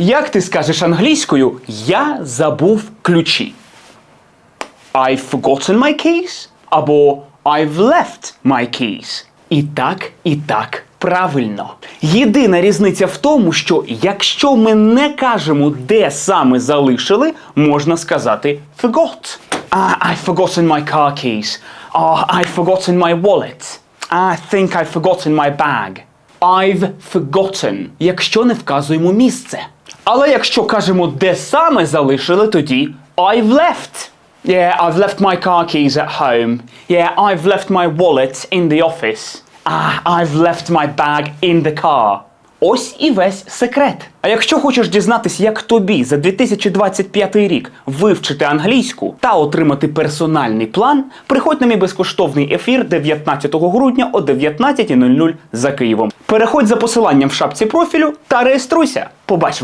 Як ти скажеш англійською Я забув ключі? I've forgotten my keys або I've left my keys. І так, і так правильно. Єдина різниця в тому, що якщо ми не кажемо, де саме залишили, можна сказати forgot. Ah, I've forgotten my car keys. Ah, I've forgotten my wallet. I think I've forgotten my bag. I've forgotten, якщо не вказуємо місце. Але якщо кажемо, де саме залишили, тоді I've left. Yeah, I've left my car keys at home. Yeah, I've left my wallet in the office. Ah, I've left my bag in the car. Ось і весь секрет. А якщо хочеш дізнатись, як тобі за 2025 рік вивчити англійську та отримати персональний план, приходь на мій безкоштовний ефір 19 грудня о 19.00 за Києвом. Переходь за посиланням в шапці профілю та реєструйся. Побачимо.